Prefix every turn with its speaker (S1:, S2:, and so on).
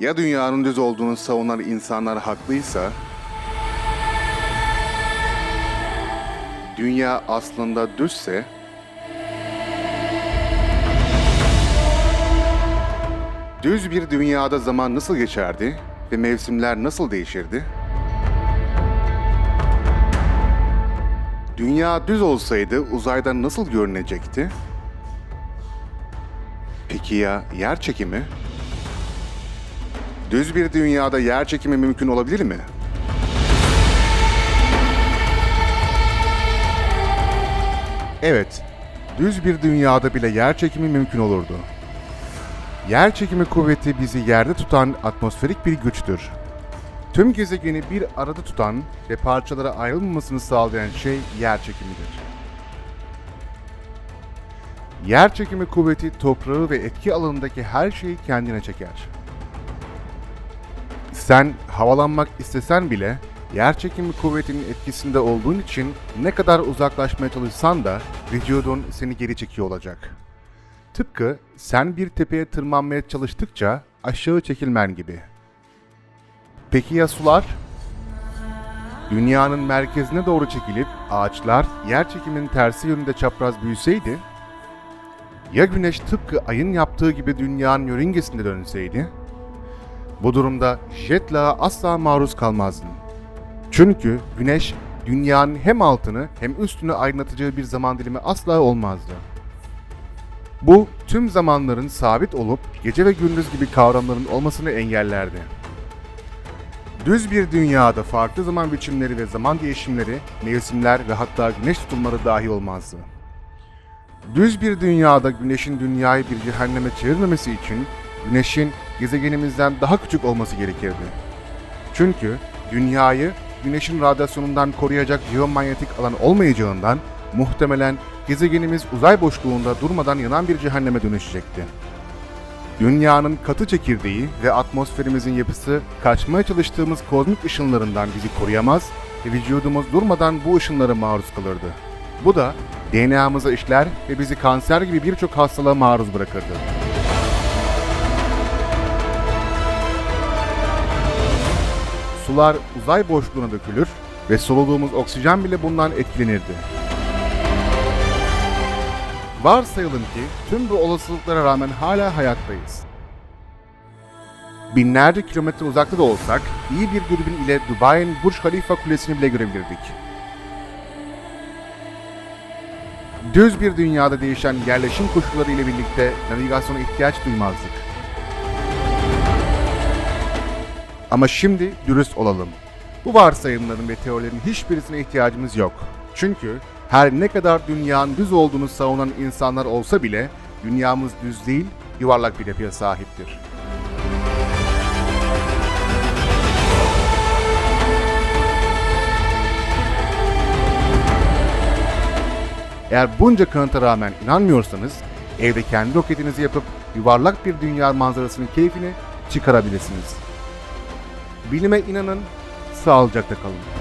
S1: Ya dünyanın düz olduğunu savunan insanlar haklıysa? Dünya aslında düzse? Düz bir dünyada zaman nasıl geçerdi ve mevsimler nasıl değişirdi? Dünya düz olsaydı uzayda nasıl görünecekti? Peki ya yer çekimi? Düz bir dünyada yer çekimi mümkün olabilir mi? Evet, düz bir dünyada bile yer çekimi mümkün olurdu. Yer çekimi kuvveti bizi yerde tutan atmosferik bir güçtür. Tüm gezegeni bir arada tutan ve parçalara ayrılmamasını sağlayan şey yer çekimidir. Yer çekimi kuvveti toprağı ve etki alanındaki her şeyi kendine çeker. Sen havalanmak istesen bile yer çekimi kuvvetinin etkisinde olduğun için ne kadar uzaklaşmaya çalışsan da vücudun seni geri çekiyor olacak. Tıpkı sen bir tepeye tırmanmaya çalıştıkça aşağı çekilmen gibi. Peki ya sular? Dünyanın merkezine doğru çekilip ağaçlar yer çekiminin tersi yönünde çapraz büyüseydi? Ya güneş tıpkı ayın yaptığı gibi dünyanın yörüngesinde dönseydi? Bu durumda jet lag'a asla maruz kalmazdın. Çünkü güneş dünyanın hem altını hem üstünü aydınlatacağı bir zaman dilimi asla olmazdı. Bu tüm zamanların sabit olup gece ve gündüz gibi kavramların olmasını engellerdi. Düz bir dünyada farklı zaman biçimleri ve zaman değişimleri, mevsimler ve hatta güneş tutulmaları dahi olmazdı. Düz bir dünyada güneşin dünyayı bir cehenneme çevirmemesi için güneşin gezegenimizden daha küçük olması gerekirdi. Çünkü dünyayı güneşin radyasyonundan koruyacak jeomanyetik alan olmayacağından muhtemelen gezegenimiz uzay boşluğunda durmadan yanan bir cehenneme dönüşecekti. Dünyanın katı çekirdeği ve atmosferimizin yapısı kaçmaya çalıştığımız kozmik ışınlarından bizi koruyamaz ve vücudumuz durmadan bu ışınlara maruz kalırdı. Bu da DNA'mıza işler ve bizi kanser gibi birçok hastalığa maruz bırakırdı. Sular uzay boşluğuna dökülür ve soluduğumuz oksijen bile bundan etkilenirdi. Varsayalım ki tüm bu olasılıklara rağmen hala hayattayız. Binlerce kilometre uzakta da olsak iyi bir dürbün ile Dubai'nin Burj Khalifa kulesini bile görebilirdik. Düz bir dünyada değişen yerleşim koşulları ile birlikte navigasyona ihtiyaç duymazdık. Ama şimdi dürüst olalım. Bu varsayımların ve teorilerin hiçbirisine ihtiyacımız yok. Çünkü her ne kadar dünyanın düz olduğunu savunan insanlar olsa bile dünyamız düz değil, yuvarlak bir yapıya sahiptir. Eğer bunca kanıta rağmen inanmıyorsanız evde kendi roketinizi yapıp yuvarlak bir dünya manzarasının keyfini çıkarabilirsiniz. Bilime inanın, sağlıcakla kalın.